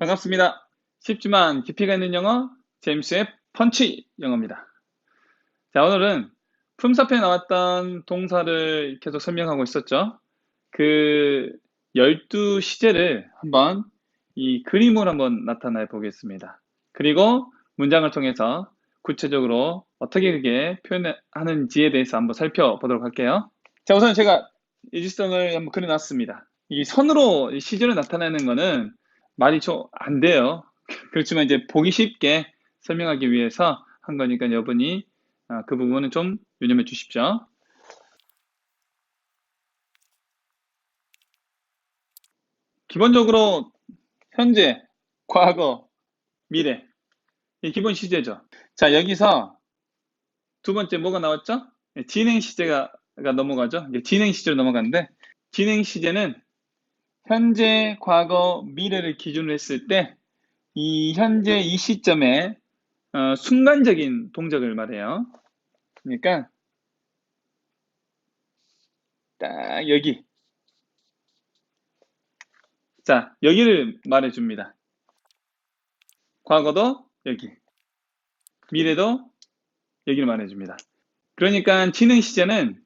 반갑습니다. 쉽지만 깊이가 있는 영어, 제임스의 펀치 영어입니다. 자, 오늘은 품사편에 나왔던 동사를 계속 설명하고 있었죠. 그 12시제를 한번 이 그림으로 한번 나타내 보겠습니다. 그리고 문장을 통해서 구체적으로 어떻게 그게 표현하는지에 대해서 한번 살펴보도록 할게요. 자, 우선 제가 일직선을 한번 그려놨습니다. 이 선으로 시제를 나타내는 거는 말이 좀 안 돼요. 그렇지만 이제 보기 쉽게 설명하기 위해서 한 거니까 여러분이 아, 그 부분은 좀 유념해 주십시오. 기본적으로 현재, 과거, 미래 이 기본 시제죠. 자 여기서 두 번째 뭐가 나왔죠? 네, 진행 시제가 넘어가죠. 진행 시제로 넘어가는데 진행 시제는 현재, 과거, 미래를 기준으로 했을 때 이 현재 이 시점에 어, 순간적인 동작을 말해요. 그러니까 딱 여기 자 여기를 말해줍니다. 과거도 여기 미래도 여기를 말해줍니다. 그러니까 진행 시제는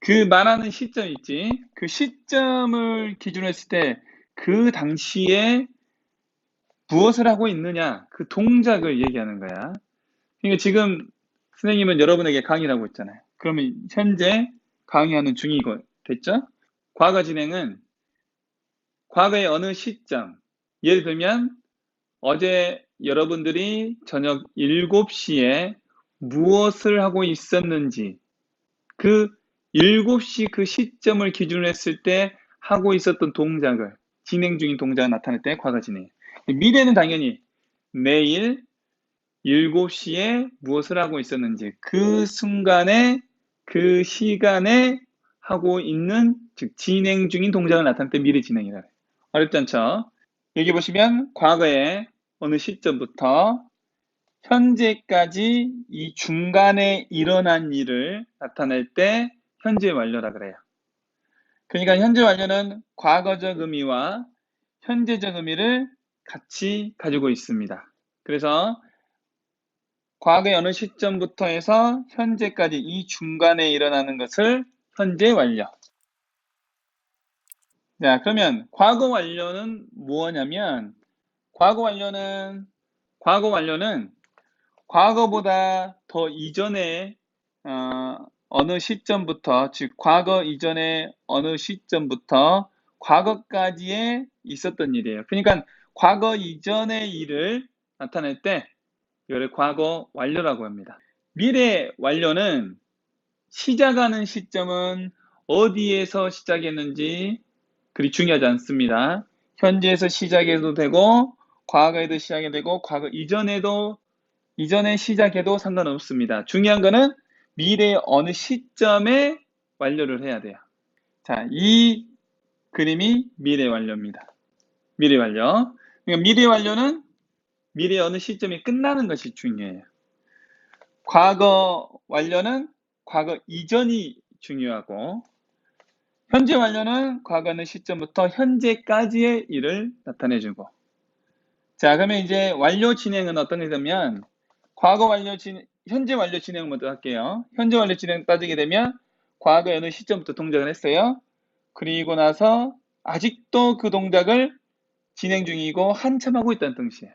그 말하는 시점 있지. 그 시점을 기준으로 했을 때 그 당시에 무엇을 하고 있느냐, 그 동작을 얘기하는 거야. 그러니까 지금 선생님은 여러분에게 강의를 하고 있잖아요. 그러면 현재 강의하는 중이고, 됐죠? 과거 진행은 과거의 어느 시점, 예를 들면 어제 여러분들이 저녁 7시에 무엇을 하고 있었는지 그 7시 그 시점을 기준으로 했을 때 하고 있었던 동작을 진행 중인 동작을 나타낼 때 과거 진행. 미래는 당연히 내일 7시에 무엇을 하고 있었는지 그 순간에 그 시간에 하고 있는 즉 진행 중인 동작을 나타낼 때 미래 진행이라. 어렵지 않죠? 여기 보시면 과거에 어느 시점부터 현재까지 이 중간에 일어난 일을 나타낼 때 현재 완료라 그래요. 그러니까 현재 완료는 과거적 의미와 현재적 의미를 같이 가지고 있습니다. 그래서 과거의 어느 시점부터 해서 현재까지 이 중간에 일어나는 것을 현재 완료. 자, 그러면 과거 완료는 무엇냐면 과거 완료는 과거 완료는 과거보다 더 이전에 어, 어느 시점부터 즉 과거 이전의 어느 시점부터 과거까지에 있었던 일이에요. 그러니까 과거 이전의 일을 나타낼 때 이를 과거 완료라고 합니다. 미래 완료는 시작하는 시점은 어디에서 시작했는지 그리 중요하지 않습니다. 현재에서 시작해도 되고 과거에도 시작해도 되고 과거 이전에도 이전에 시작해도 상관없습니다. 중요한 거는 미래의 어느 시점에 완료를 해야 돼요. 자, 이 그림이 미래 완료입니다. 미래 완료. 그러니까 미래 완료는 미래의 어느 시점이 끝나는 것이 중요해요. 과거 완료는 과거 이전이 중요하고 현재 완료는 과거 어느 시점부터 현재까지의 일을 나타내주고 자 그러면 이제 완료 진행은 어떤 게 되면 과거 완료 진행 현재 완료 진행 먼저 할게요. 현재 완료 진행 따지게 되면 과거 어느 시점부터 동작을 했어요. 그리고 나서 아직도 그 동작을 진행 중이고 한참 하고 있다는 뜻이에요.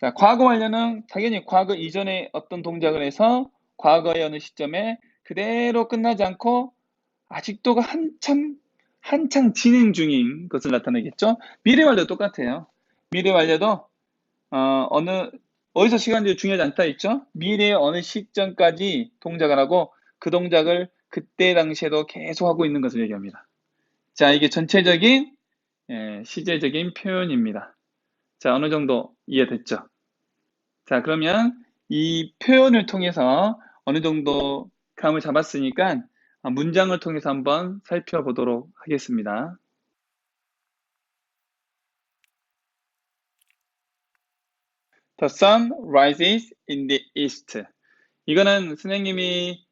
자, 과거 완료는 당연히 과거 이전에 어떤 동작을 해서 과거의 어느 시점에 그대로 끝나지 않고 아직도가 한참 한창 진행 중인 것을 나타내겠죠. 미래 완료 똑같아요. 미래 완료도 어, 어느 어디서 시간이 중요하지 않다 했죠? 미래의 어느 시점까지 동작을 하고 그 동작을 그때 당시에도 계속 하고 있는 것을 얘기합니다. 자, 이게 전체적인 예, 시제적인 표현입니다. 자, 어느 정도 이해됐죠? 자, 그러면 이 표현을 통해서 어느 정도 감을 잡았으니까 문장을 통해서 한번 살펴보도록 하겠습니다. The sun rises in the east. 이거는 선생님이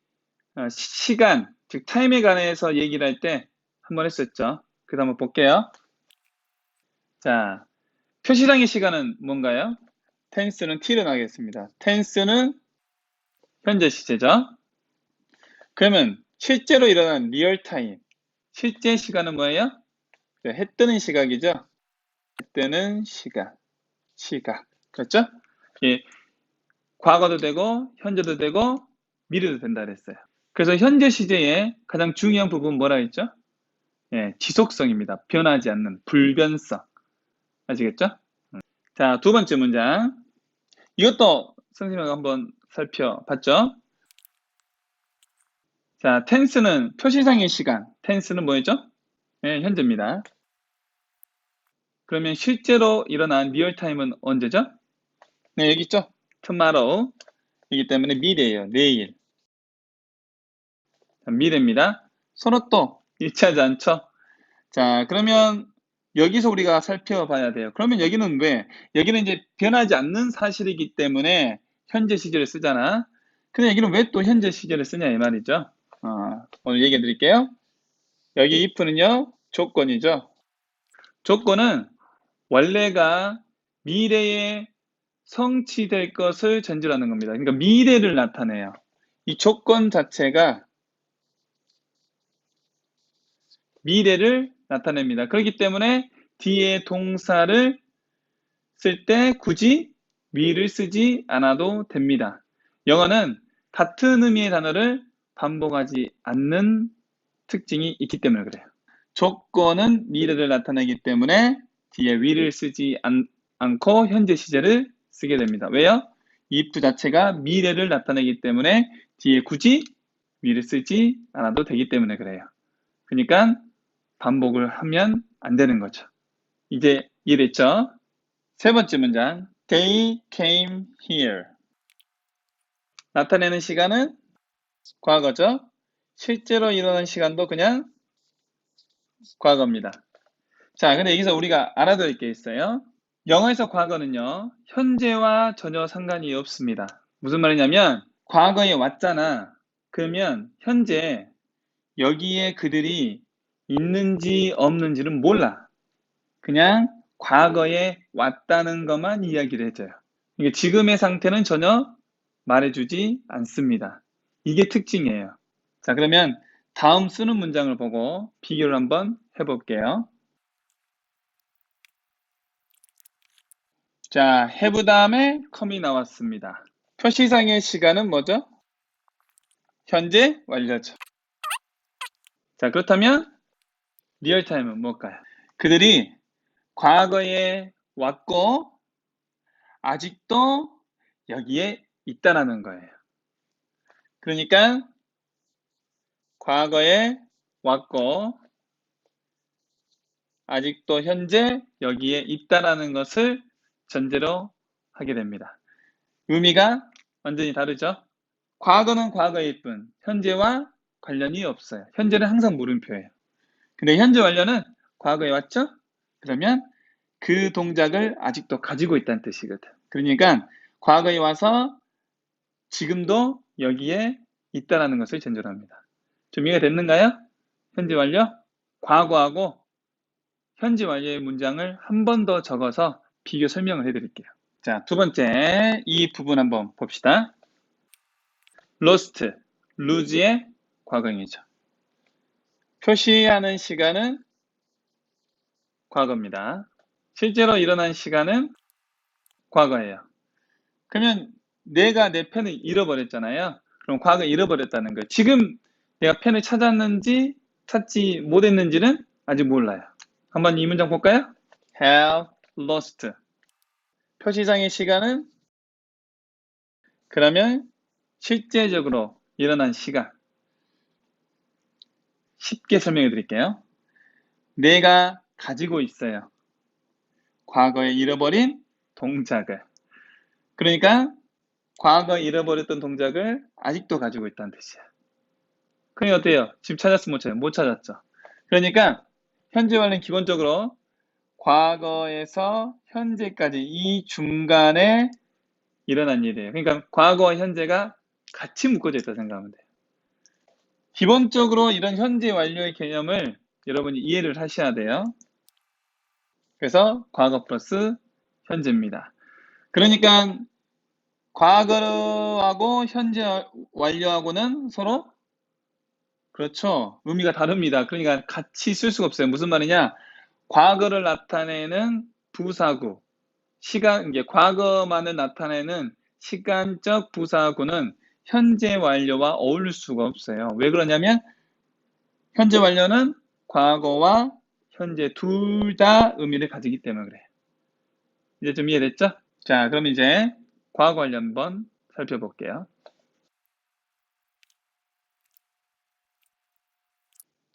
어, 시간, 즉 타임에 관해서 얘기를 할 때 한 번 했었죠. 그 다음 한번 볼게요. 자, 표시상의 시간은 뭔가요? tense는 t로 나겠습니다. tense는 현재 시제죠. 그러면 실제로 일어난 리얼타임, 실제 시간은 뭐예요? 네, 해 뜨는 시각이죠. 해 뜨는 시각, 시각. 그렇죠? 예, 과거도 되고, 현재도 되고, 미래도 된다 그랬어요. 그래서 현재 시제의 가장 중요한 부분은 뭐라 했죠? 예, 지속성입니다. 변하지 않는 불변성. 아시겠죠? 음. 자, 두 번째 문장. 이것도 선생님하고 한번 살펴봤죠? 자, 텐스는 표시상의 시간. 텐스는 뭐였죠? 예, 현재입니다. 그러면 실제로 일어난 리얼타임은 언제죠? 네, 여기 있죠? tomorrow. 이기 때문에 미래예요. 내일. 자, 미래입니다. 서로 또 일치하지 않죠? 자, 그러면 여기서 우리가 살펴봐야 돼요. 그러면 여기는 왜? 여기는 이제 변하지 않는 사실이기 때문에 현재 시제를 쓰잖아. 근데 여기는 왜 또 현재 시제를 쓰냐 이 말이죠. 어, 오늘 얘기해 드릴게요. 여기 if는요, 조건이죠. 조건은 원래가 미래에 성취될 것을 전제로 하는 겁니다. 그러니까 미래를 나타내요. 이 조건 자체가 미래를 나타냅니다. 그렇기 때문에 뒤에 동사를 쓸 때 굳이 위를 쓰지 않아도 됩니다. 영어는 같은 의미의 단어를 반복하지 않는 특징이 있기 때문에 그래요. 조건은 미래를 나타내기 때문에 뒤에 위를 쓰지 않, 않고 현재 시제를 쓰게 됩니다. 왜요? if 자체가 미래를 나타내기 때문에 뒤에 굳이 위를 쓰지 않아도 되기 때문에 그래요. 그러니까 반복을 하면 안 되는 거죠. 이제 이해됐죠? 세 번째 문장. They came here. 나타내는 시간은 과거죠. 실제로 일어난 시간도 그냥 과거입니다. 자, 근데 여기서 우리가 알아둘 게 있어요. 영어에서 과거는요, 현재와 전혀 상관이 없습니다. 무슨 말이냐면, 과거에 왔잖아. 그러면 현재 여기에 그들이 있는지 없는지는 몰라. 그냥 과거에 왔다는 것만 이야기를 해줘요. 이게 지금의 상태는 전혀 말해주지 않습니다. 이게 특징이에요. 자, 그러면 다음 쓰는 문장을 보고 비교를 한번 해볼게요. 자, have 다음에 come이 나왔습니다. 표시상의 시간은 뭐죠? 현재 완료죠. 자, 그렇다면 리얼타임은 뭘까요? 그들이 과거에 왔고 아직도 여기에 있다라는 거예요. 그러니까 과거에 왔고 아직도 현재 여기에 있다라는 것을 전제로 하게 됩니다. 의미가 완전히 다르죠? 과거는 과거일 뿐 현재와 관련이 없어요. 현재는 항상 물음표예요. 근데 현재 완료는 과거에 왔죠? 그러면 그 동작을 아직도 가지고 있다는 뜻이거든. 그러니까 과거에 와서 지금도 여기에 있다라는 것을 전제로 합니다. 좀 이해가 됐는가요? 현재 완료? 과거하고 현재 완료의 문장을 한 번 더 적어서 비교 설명을 해드릴게요. 자, 두 번째 이 부분 한번 봅시다. lost, lose의 과거형이죠. 표시하는 시간은 과거입니다. 실제로 일어난 시간은 과거예요. 그러면 내가 내 펜을 잃어버렸잖아요. 그럼 과거 잃어버렸다는 거예요. 지금 내가 펜을 찾았는지 찾지 못했는지는 아직 몰라요. 한번 이 문장 볼까요? have lost. 표시상의 시간은 그러면 실제적으로 일어난 시간. 쉽게 설명해 드릴게요. 내가 가지고 있어요. 과거에 잃어버린 동작을. 그러니까 과거에 잃어버렸던 동작을 아직도 가지고 있다는 뜻이야. 그럼 어때요? 집 찾았으면 못 찾아요? 못 찾았죠. 그러니까 현재 완료는 기본적으로 과거에서 현재까지 이 중간에 일어난 일이에요. 그러니까 과거와 현재가 같이 묶어져 있다 생각하면 돼요. 기본적으로 이런 현재 완료의 개념을 여러분이 이해를 하셔야 돼요. 그래서 과거 플러스 현재입니다. 그러니까 과거하고 현재 완료하고는 서로 그렇죠. 의미가 다릅니다. 그러니까 같이 쓸 수가 없어요. 무슨 말이냐? 과거를 나타내는 부사구, 시간, 이게 과거만을 나타내는 시간적 부사구는 현재 완료와 어울릴 수가 없어요. 왜 그러냐면 현재 완료는 과거와 현재 둘 다 의미를 가지기 때문에 그래요. 이제 좀 이해됐죠? 자, 그럼 이제 과거 관련 한번 살펴볼게요.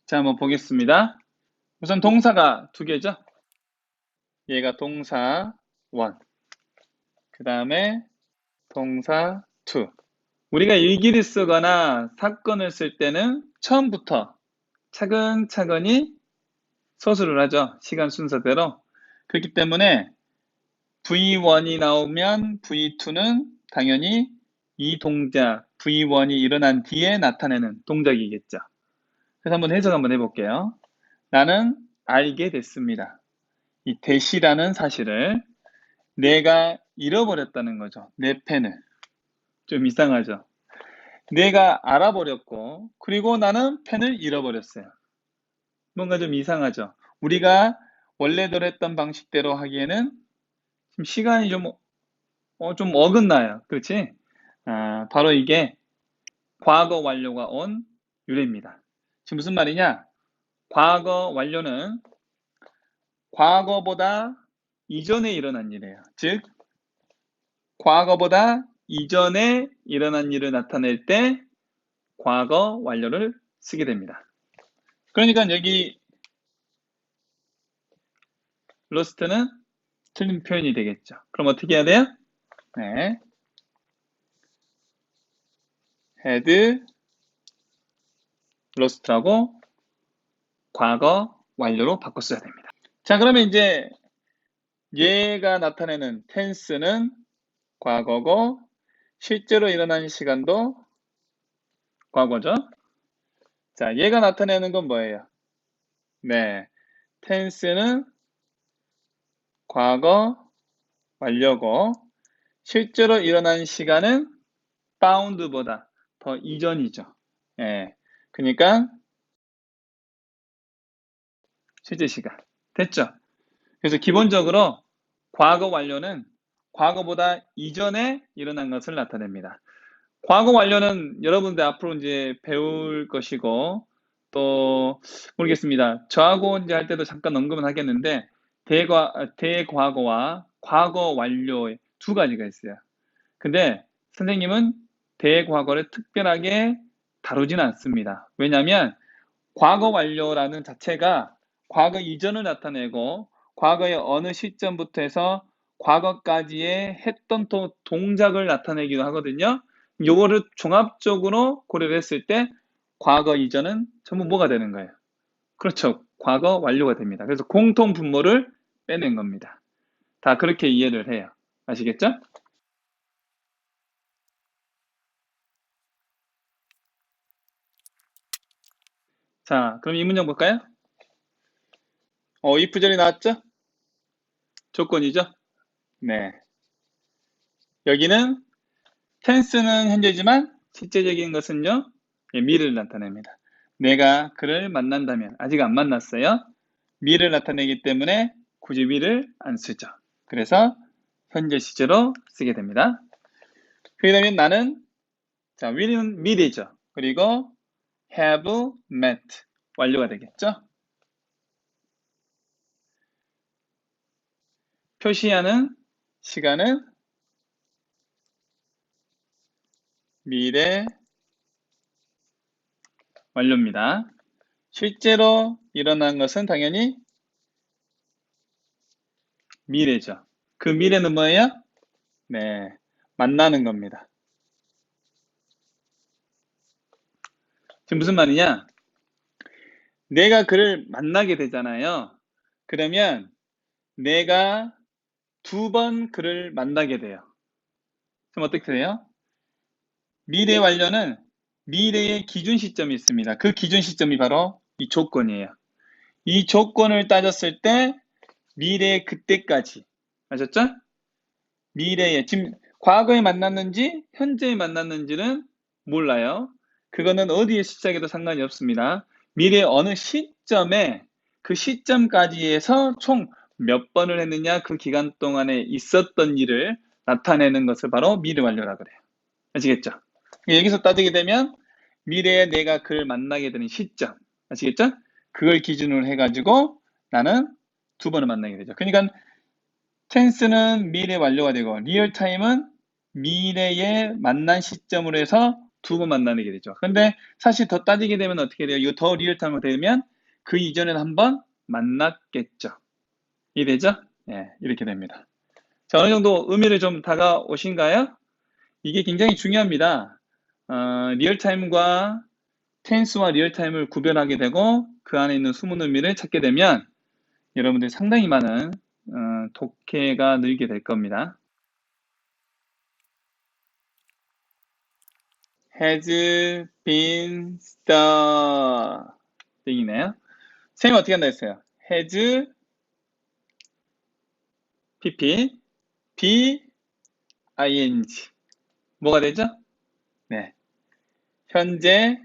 자, 한번 보겠습니다. 우선 동사가 두 개죠. 얘가 동사 1. 그 다음에 동사 2. 우리가 일기를 쓰거나 사건을 쓸 때는 처음부터 차근차근히 서술을 하죠. 시간 순서대로. 그렇기 때문에 V1이 나오면 V2는 당연히 이 동작 V1이 일어난 뒤에 나타내는 동작이겠죠. 그래서 한번 해석 한번 해볼게요. 나는 알게 됐습니다. 이 대시라는 사실을 내가 잃어버렸다는 거죠. 내 펜을. 좀 이상하죠. 내가 알아버렸고 그리고 나는 펜을 잃어버렸어요. 뭔가 좀 이상하죠. 우리가 원래대로 했던 방식대로 하기에는 좀 시간이 좀, 어, 좀 어긋나요. 그렇지? 아, 바로 이게 과거 완료가 온 유래입니다. 지금 무슨 말이냐? 과거 완료는 과거보다 이전에 일어난 일이에요. 즉, 과거보다 이전에 일어난 일을 나타낼 때 과거 완료를 쓰게 됩니다. 그러니까 여기 로스트는 틀린 표현이 되겠죠. 그럼 어떻게 해야 돼요? 네. had lost라고 과거 완료로 바꿨어야 됩니다. 자, 그러면 이제 얘가 나타내는 tense는 과거고 실제로 일어난 시간도 과거죠. 자, 얘가 나타내는 건 뭐예요? 네, tense는 과거 완료고 실제로 일어난 시간은 bound보다 더 이전이죠. 예. 그러니까 실제 시간. 됐죠? 그래서 기본적으로 과거 완료는 과거보다 이전에 일어난 것을 나타냅니다. 과거 완료는 여러분들 앞으로 이제 배울 것이고 또 모르겠습니다. 저하고 이제 할 때도 잠깐 언급은 하겠는데 대과, 대과거와 과거 완료의 두 가지가 있어요. 근데 선생님은 대과거를 특별하게 다루지는 않습니다. 왜냐하면 과거 완료라는 자체가 과거 이전을 나타내고 과거의 어느 시점부터 해서 과거까지의 했던 동작을 나타내기도 하거든요. 요거를 종합적으로 고려를 했을 때 과거 이전은 전부 뭐가 되는 거예요? 그렇죠. 과거 완료가 됩니다. 그래서 공통 분모를 빼낸 겁니다. 다 그렇게 이해를 해요. 아시겠죠? 자, 그럼 이 문장 볼까요? 어, 이프절이 나왔죠? 조건이죠? 네. 여기는 텐스는 현재지만 실제적인 것은요, 예, 미래를 나타냅니다. 내가 그를 만난다면, 아직 안 만났어요. 미를 나타내기 때문에 굳이 위를 안 쓰죠. 그래서 현재 시제로 쓰게 됩니다. 그 다음에 나는 자 will은 미래죠. 그리고 have met 완료가 되겠죠. 표시하는 시간은 미래 완료입니다. 실제로 일어난 것은 당연히 미래죠. 그 미래는 뭐예요? 네, 만나는 겁니다. 지금 무슨 말이냐? 내가 그를 만나게 되잖아요. 그러면 내가 두 번 그를 만나게 돼요. 그럼 어떻게 돼요? 미래 완료는 미래의 기준 시점이 있습니다. 그 기준 시점이 바로 이 조건이에요. 이 조건을 따졌을 때 미래 그때까지 아셨죠? 미래에 지금 과거에 만났는지 현재에 만났는지는 몰라요. 그거는 어디에 시작해도 상관이 없습니다. 미래 어느 시점에 그 시점까지에서 총 몇 번을 했느냐 그 기간 동안에 있었던 일을 나타내는 것을 바로 미래 완료라 그래요. 아시겠죠? 여기서 따지게 되면 미래에 내가 그를 만나게 되는 시점 아시겠죠? 그걸 기준으로 해가지고 나는 두 번을 만나게 되죠. 그러니까 텐스는 미래 완료가 되고 리얼타임은 미래에 만난 시점으로 해서 두 번 만나게 되죠. 근데 사실 더 따지게 되면 어떻게 돼요? 이거 더 리얼타임으로 되면 그 이전에 한 번 만났겠죠. 이해되죠? 예, 이렇게 됩니다. 자, 어느 정도 의미를 좀 다가오신가요? 이게 굉장히 중요합니다. 어, 리얼타임과 텐스와 리얼타임을 구별하게 되고 그 안에 있는 숨은 의미를 찾게 되면 여러분들이 상당히 많은 어, 독해가 늘게 될 겁니다. has been starting이네요. 선생님 어떻게 한다 했어요? has pp b ing 뭐가 되죠? 네. 현재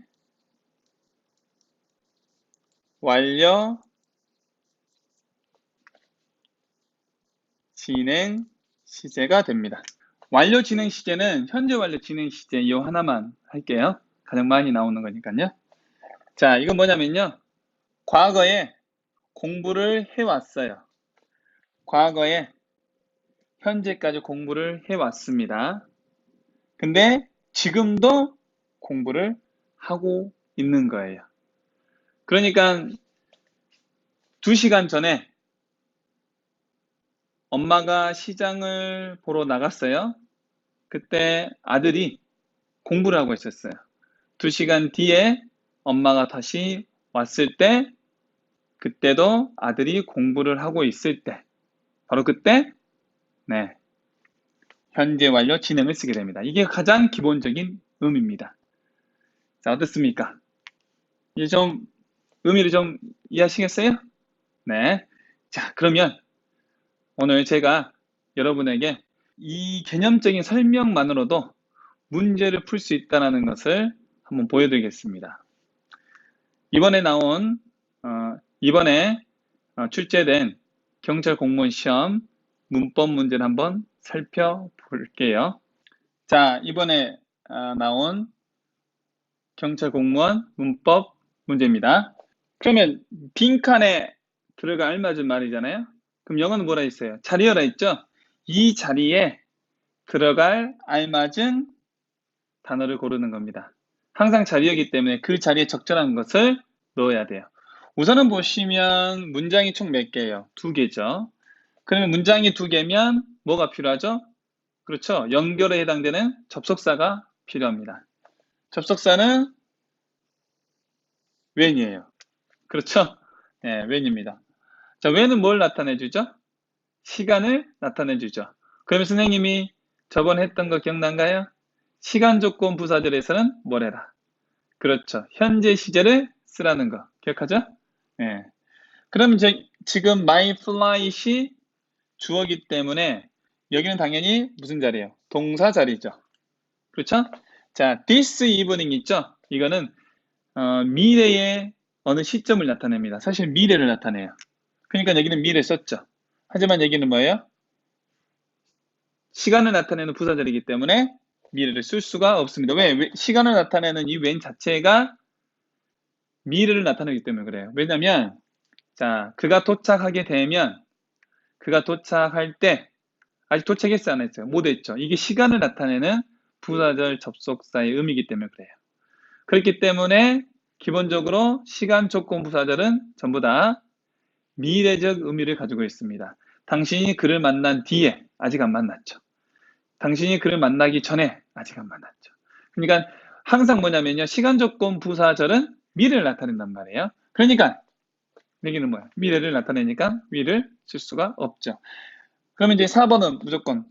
완료 진행 시제가 됩니다. 완료 진행 시제는 현재 완료 진행 시제 이 하나만 할게요. 가장 많이 나오는 거니까요. 자, 이건 뭐냐면요. 과거에 공부를 해왔어요. 과거에 현재까지 공부를 해왔습니다. 근데 지금도 공부를 하고 있는 거예요. 그러니까 2시간 전에 엄마가 시장을 보러 나갔어요. 그때 아들이 공부를 하고 있었어요. 2시간 뒤에 엄마가 다시 왔을 때 그때도 아들이 공부를 하고 있을 때 바로 그때 네 현재 완료 진행을 쓰게 됩니다. 이게 가장 기본적인 의미입니다. 자 어떻습니까? 이제 좀 의미를 좀 이해하시겠어요? 네. 자 그러면 오늘 제가 여러분에게 이 개념적인 설명만으로도 문제를 풀 수 있다는 것을 한번 보여드리겠습니다. 이번에 나온 어, 이번에 어, 출제된 경찰 공무원 시험 문법 문제를 한번 살펴볼게요. 자, 이번에 어, 나온 경찰 공무원 문법 문제입니다. 그러면 빈칸에 들어가 알맞은 말이잖아요. 그럼 영어는 뭐라 했어요? 자리여라 했죠? 이 자리에 들어갈 알맞은 단어를 고르는 겁니다. 항상 자리이기 때문에 그 자리에 적절한 것을 넣어야 돼요. 우선은 보시면 문장이 총 몇 개예요? 두 개죠. 그러면 문장이 두 개면 뭐가 필요하죠? 그렇죠. 연결에 해당되는 접속사가 필요합니다. 접속사는 when이에요. 그렇죠? 네, when입니다. 자, when은 뭘 나타내주죠? 시간을 나타내주죠. 그러면 선생님이 저번에 했던 거 기억난가요? 시간 조건 부사절에서는 뭐래라? 그렇죠. 현재 시제를 쓰라는 거. 기억하죠? 네. 그럼 이제 지금 my flight이 주어기 때문에 여기는 당연히 무슨 자리예요? 동사 자리죠. 그렇죠? 자, this evening 있죠? 이거는 어, 미래의 어느 시점을 나타냅니다. 사실 미래를 나타내요. 그러니까 여기는 미래 썼죠. 하지만 여기는 뭐예요? 시간을 나타내는 부사절이기 때문에 미래를 쓸 수가 없습니다. 왜? 왜? 시간을 나타내는 이 웬 자체가 미래를 나타내기 때문에 그래요. 왜냐면 자 그가 도착하게 되면 그가 도착할 때 아직 도착했어 안 했어요? 못 했죠. 이게 시간을 나타내는 부사절 접속사의 의미이기 때문에 그래요. 그렇기 때문에 기본적으로 시간 조건 부사절은 전부 다 미래적 의미를 가지고 있습니다. 당신이 그를 만난 뒤에 아직 안 만났죠. 당신이 그를 만나기 전에 아직 안 만났죠. 그러니까 항상 뭐냐면요. 시간 조건 부사절은 미래를 나타낸단 말이에요. 그러니까 여기는 뭐야? 미래를 나타내니까 위를 쓸 수가 없죠. 그러면 이제 4번은 무조건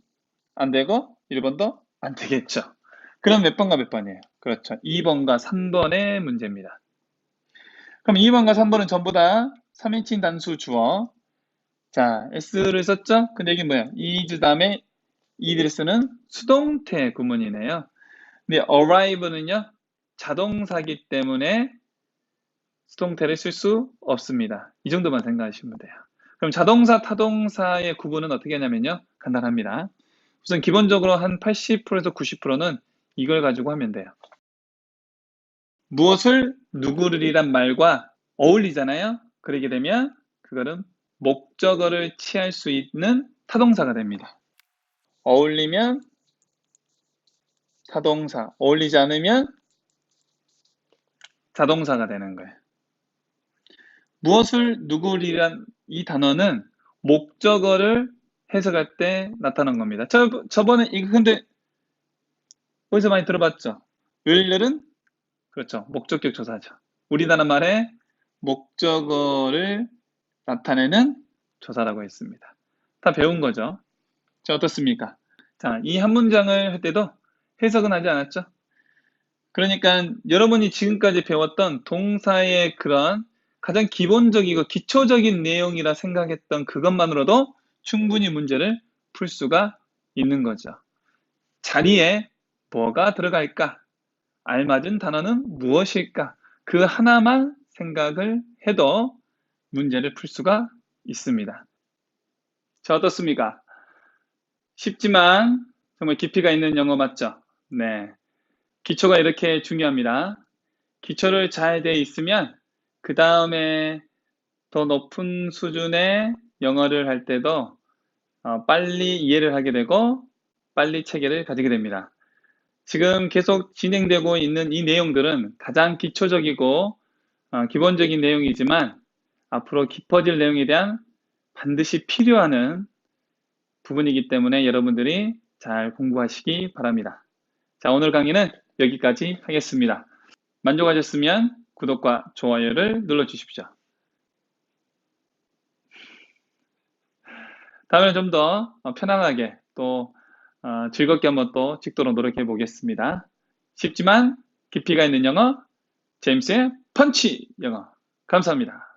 안 되고 1번도 안 되겠죠. 그럼 몇 번과 몇 번이에요? 그렇죠. 2번과 3번의 문제입니다. 그럼 2번과 3번은 전부 다 3인칭 단수 주어 자, s를 썼죠? 근데 이게 뭐예요? is 다음에 이들을 쓰는 수동태 구문이네요. 근데 arrive는요, 자동사기 때문에 수동태를 쓸 수 없습니다. 이 정도만 생각하시면 돼요. 그럼 자동사, 타동사의 구분은 어떻게 하냐면요. 간단합니다. 우선 기본적으로 한 80%에서 90%는 이걸 가지고 하면 돼요. 무엇을 누구를이란 말과 어울리잖아요. 그러게 되면 그거는 목적어를 취할 수 있는 타동사가 됩니다. 어울리면 타동사, 어울리지 않으면 자동사가 되는 거예요. 무엇을 누구리란 이 단어는 목적어를 해석할 때 나타난 겁니다. 저, 저번에 이거 근데 어디서 많이 들어봤죠? will은 그렇죠. 목적격 조사죠. 우리나라 말에 목적어를 나타내는 조사라고 했습니다. 다 배운 거죠. 자, 어떻습니까? 자, 이 한 문장을 할 때도 해석은 하지 않았죠? 그러니까 여러분이 지금까지 배웠던 동사의 그런 가장 기본적이고 기초적인 내용이라 생각했던 그것만으로도 충분히 문제를 풀 수가 있는 거죠. 자리에 뭐가 들어갈까? 알맞은 단어는 무엇일까? 그 하나만 생각을 해도 문제를 풀 수가 있습니다. 자, 어떻습니까? 쉽지만 정말 깊이가 있는 영어 맞죠? 네. 기초가 이렇게 중요합니다. 기초를 잘 돼 있으면 그 다음에 더 높은 수준의 영어를 할 때도 어, 빨리 이해를 하게 되고 빨리 체계를 가지게 됩니다. 지금 계속 진행되고 있는 이 내용들은 가장 기초적이고 어, 기본적인 내용이지만 앞으로 깊어질 내용에 대한 반드시 필요하는 부분이기 때문에 여러분들이 잘 공부하시기 바랍니다. 자, 오늘 강의는 여기까지 하겠습니다. 만족하셨으면 구독과 좋아요를 눌러주십시오. 다음에 좀더 편안하게 또 어, 즐겁게 한번 또 찍도록 노력해 보겠습니다. 쉽지만 깊이가 있는 영어, 제임스의 펀치 영어. 감사합니다.